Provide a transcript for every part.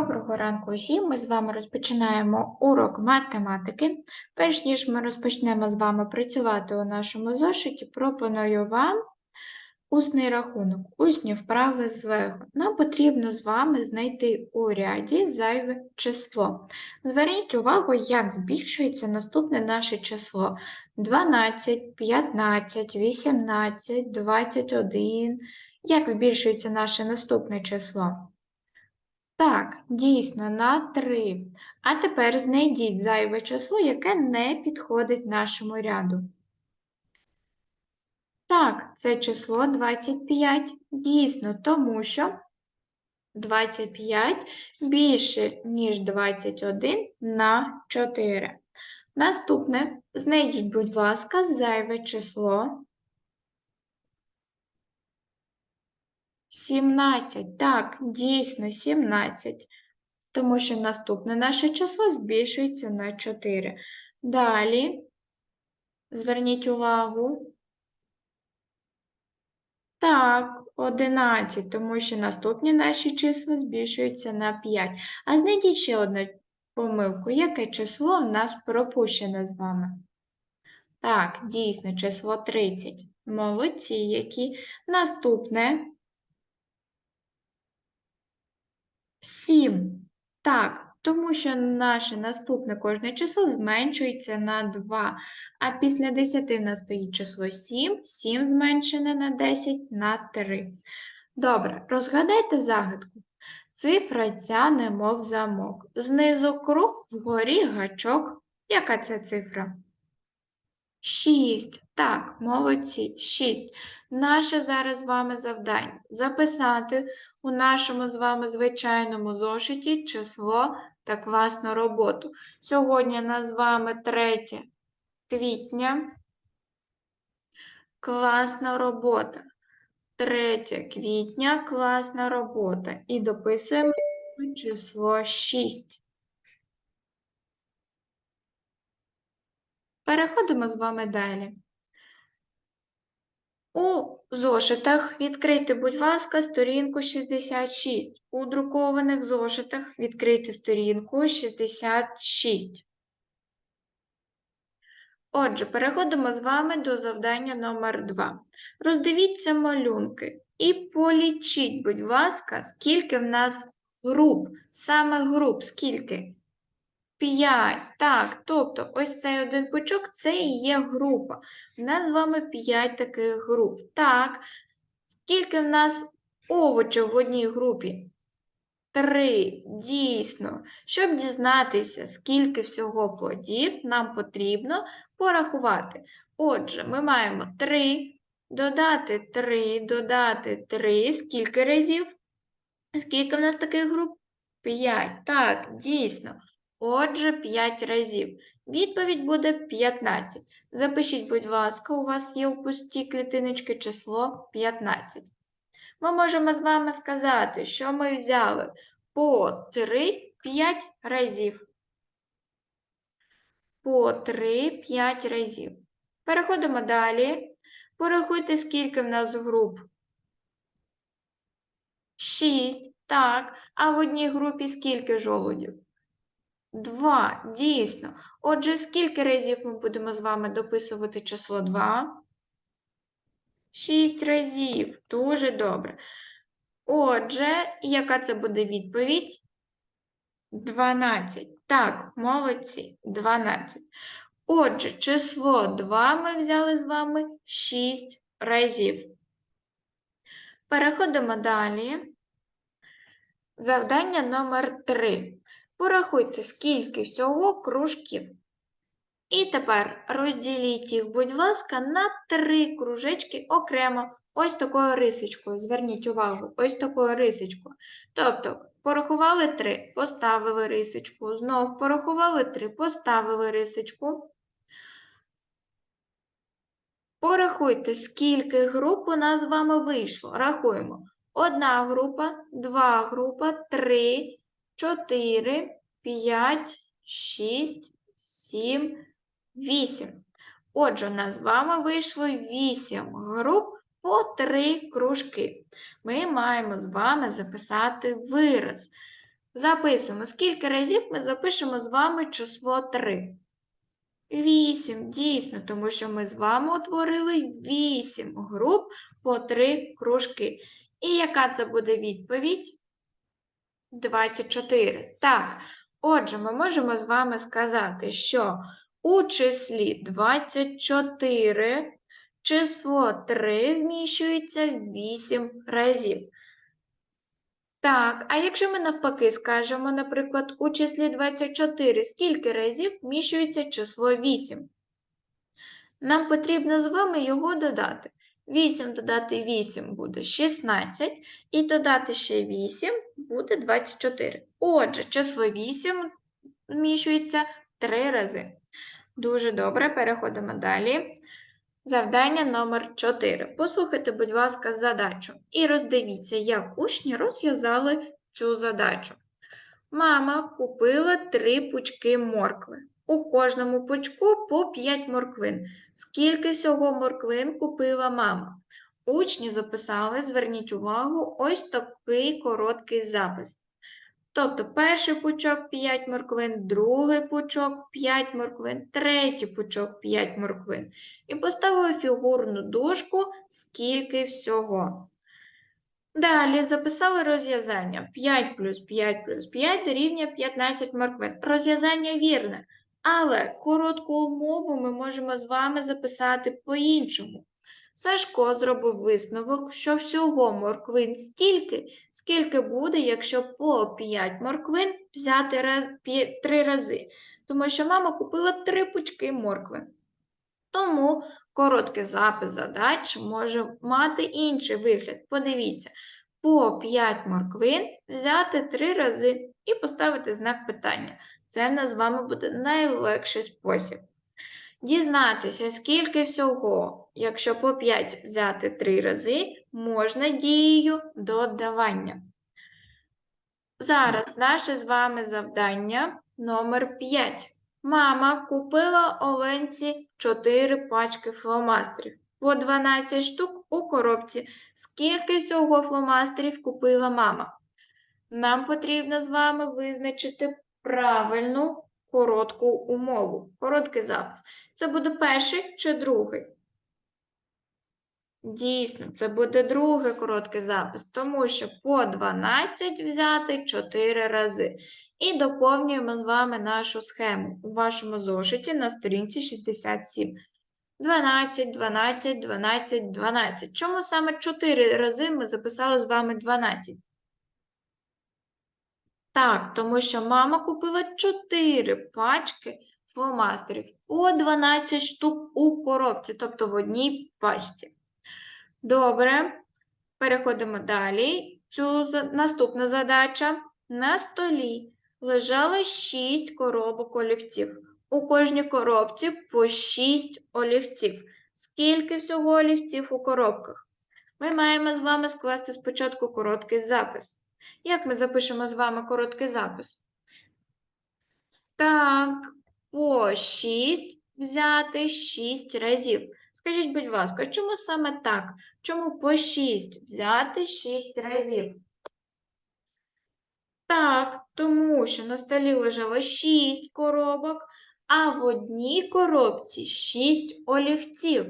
Доброго ранку усім! Ми з вами розпочинаємо урок математики. Перш ніж ми розпочнемо з вами працювати у нашому зошиті, пропоную вам усний рахунок, усні вправи з. Нам потрібно з вами знайти у ряді зайве число. Зверніть увагу, як збільшується наступне наше число: 12, 15, 18, 21. Як збільшується наше наступне число? Так, дійсно, на 3. А тепер знайдіть зайве число, яке не підходить нашому ряду. Так, це число 25. Дійсно, тому що 25 більше, ніж 21 на 4. Наступне, знайдіть, будь ласка, зайве число. 17. Так, дійсно 17. Тому що наступне наше число збільшується на 4. Далі, зверніть увагу. Так, 11, тому що наступні наші числа збільшуються на 5. А знайдіть ще одну помилку. Яке число в нас пропущене з вами? Так, дійсно, число 30. Молодці, які. Наступне 7. Так, тому що наше наступне кожне число зменшується на 2. А після 10 в нас стоїть число 7, 7 зменшене на 10 на 3. Добре, розгадайте загадку. Цифра ця немов замок. Знизу круг, вгорі гачок. Яка це цифра? 6. Так, молодці, 6. Наше зараз з вами завдання записати у нашому з вами звичайному зошиті число та класну роботу. Сьогодні нас з вами 3 квітня. Класна робота. 3 квітня класна робота. І дописуємо число 6. Переходимо з вами далі. У зошитах відкрийте, будь ласка, сторінку 66. У друкованих зошитах відкрийте сторінку 66. Отже, переходимо з вами до завдання номер 2. Роздивіться малюнки і полічіть, будь ласка, скільки в нас груп. Саме груп, скільки? 5. Так, тобто ось цей один пучок це і є група. У нас з вами 5 таких груп. Так, скільки в нас овочів в одній групі? Три. Дійсно. Щоб дізнатися, скільки всього плодів, нам потрібно порахувати. Отже, ми маємо 3, додати 3, додати 3. Скільки разів? Скільки в нас таких груп? 5. Так, дійсно. Отже, 5 разів. Відповідь буде 15. Запишіть, будь ласка, у вас є у пустій клітиночки число 15. Ми можемо з вами сказати, що ми взяли по 3 5 разів. По 3 5 разів. Переходимо далі. Порахуйте, скільки в нас груп. 6. Так. А в одній групі скільки жолудів? Два, дійсно. Отже, скільки разів ми будемо з вами дописувати число 2? Шість разів. Дуже добре. Отже, яка це буде відповідь? 12. Так, молодці, 12. Отже, число 2 ми взяли з вами 6 разів. Переходимо далі. Завдання номер 3. Порахуйте, скільки всього кружків. І тепер розділіть їх, будь ласка, на три кружечки окремо. Ось такою рисочкою. Зверніть увагу, ось такою рисочкою. Тобто, порахували три, поставили рисочку. Знов порахували три, поставили рисочку. Порахуйте, скільки груп у нас з вами вийшло. Рахуємо. Одна група, два група, три. 4, 5, 6, 7, 8. Отже, у нас з вами вийшло 8 груп по 3 кружки. Ми маємо з вами записати вираз. Записуємо, скільки разів ми запишемо з вами число 3. 8, дійсно, тому що ми з вами утворили 8 груп по 3 кружки. І яка це буде відповідь? 24. Так, отже, ми можемо з вами сказати, що у числі 24 число 3 вміщується 8 разів. Так, а якщо ми навпаки скажемо, наприклад, у числі 24 скільки разів вміщується число 8? Нам потрібно з вами його додати. 8 додати 8 буде 16, і додати ще 8 буде 24. Отже, число 8 вміщується 3 рази. Дуже добре, переходимо далі. Завдання номер 4. Послухайте, будь ласка, задачу і роздивіться, як учні розв'язали цю задачу. Мама купила три пучки моркви. У кожному пучку по 5 морквин. Скільки всього морквин купила мама? Учні записали, зверніть увагу, ось такий короткий запис. Тобто перший пучок 5 морквин, другий пучок 5 морквин, третій пучок 5 морквин. І поставили фігурну дужку, скільки всього. Далі записали розв'язання 5 плюс 5 плюс 5 дорівнює 15 морквин. Розв'язання вірне, але коротку умову ми можемо з вами записати по-іншому. Сашко зробив висновок, що всього морквин стільки, скільки буде, якщо по 5 морквин взяти раз, 3 рази. Тому що мама купила 3 пучки моркви. Тому короткий запис задач може мати інший вигляд. Подивіться, по 5 морквин взяти 3 рази і поставити знак питання. Це в нас з вами буде найлегший спосіб. Дізнатися, скільки всього, якщо по 5 взяти 3 рази, можна дією додавання. Зараз наше з вами завдання номер 5. Мама купила Оленці 4 пачки фломастерів по 12 штук у коробці. Скільки всього фломастерів купила мама? Нам потрібно з вами визначити правильну коротку умову, короткий запис. Це буде перший чи другий? Дійсно, це буде другий короткий запис, тому що по 12 взяти 4 рази. І доповнюємо з вами нашу схему у вашому зошиті на сторінці 67. 12, 12, 12, 12. Чому саме 4 рази ми записали з вами 12? Так, тому що мама купила 4 пачки фломастерів по 12 штук у коробці, тобто в одній пачці. Добре, переходимо далі. Цю Наступна задача. На столі лежало 6 коробок олівців. У кожній коробці по 6 олівців. Скільки всього олівців у коробках? Ми маємо з вами скласти спочатку короткий запис. Як ми запишемо з вами короткий запис? Так, по 6 взяти 6 разів. Скажіть, будь ласка, чому саме так? Чому по 6 взяти 6 разів? Так, тому що на столі лежало 6 коробок, а в одній коробці 6 олівців.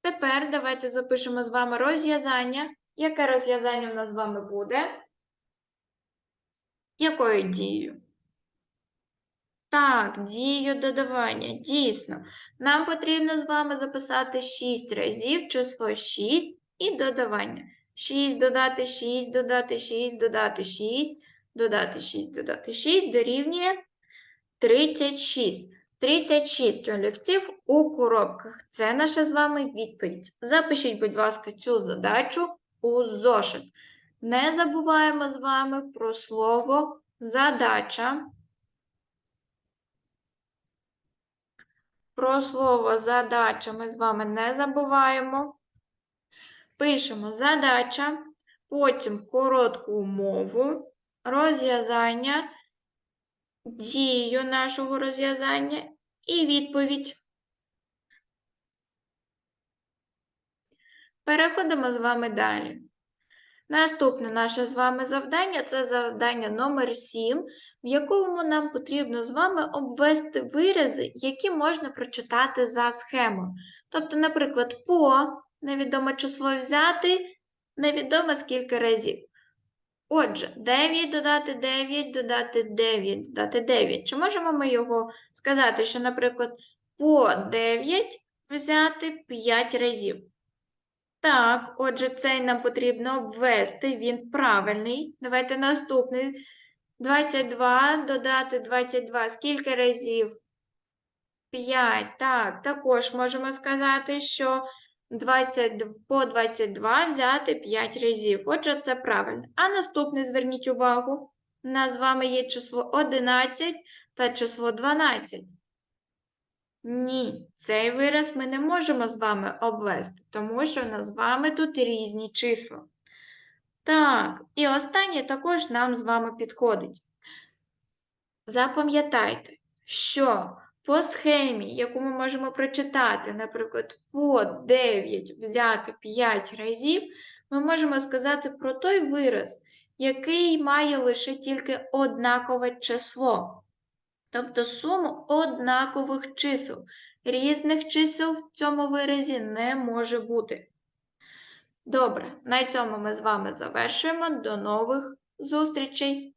Тепер давайте запишемо з вами розв'язання. Яке розв'язання в нас з вами буде? Якою дією? Так, дію додавання. Дійсно. Нам потрібно з вами записати 6 разів число 6 і додавання. 6 додати 6, додати 6, додати 6, додати 6, додати 6 дорівнює 36. 36 олівців у коробках. Це наша з вами відповідь. Запишіть, будь ласка, цю задачу у зошит. Не забуваємо з вами про слово задача. Про слово задача ми з вами не забуваємо. Пишемо задача, потім коротку умову, розв'язання, дію нашого розв'язання і відповідь. Переходимо з вами далі. Наступне наше з вами завдання це завдання номер 7, в якому нам потрібно з вами обвести вирази, які можна прочитати за схемою. Тобто, наприклад, по невідоме число взяти невідомо скільки разів. Отже, 9 додати 9, додати 9, додати 9. Чи можемо ми його сказати, що, наприклад, по 9 взяти 5 разів? Так, отже, цей нам потрібно обвести, він правильний. Давайте наступний. 22 додати 22. Скільки разів? 5. Так, також можемо сказати, що 20, по 22 взяти 5 разів. Отже, це правильно. А наступний, зверніть увагу, у нас з вами є число 11 та число 12. Ні, цей вираз ми не можемо з вами обвести, тому що в нас з вами тут різні числа. Так, і останнє також нам з вами підходить. Запам'ятайте, що по схемі, яку ми можемо прочитати, наприклад, по 9 взяти 5 разів, ми можемо сказати про той вираз, який має лише тільки однакове число. Тобто суму однакових чисел. Різних чисел в цьому виразі не може бути. Добре, на цьому ми з вами завершуємо. До нових зустрічей!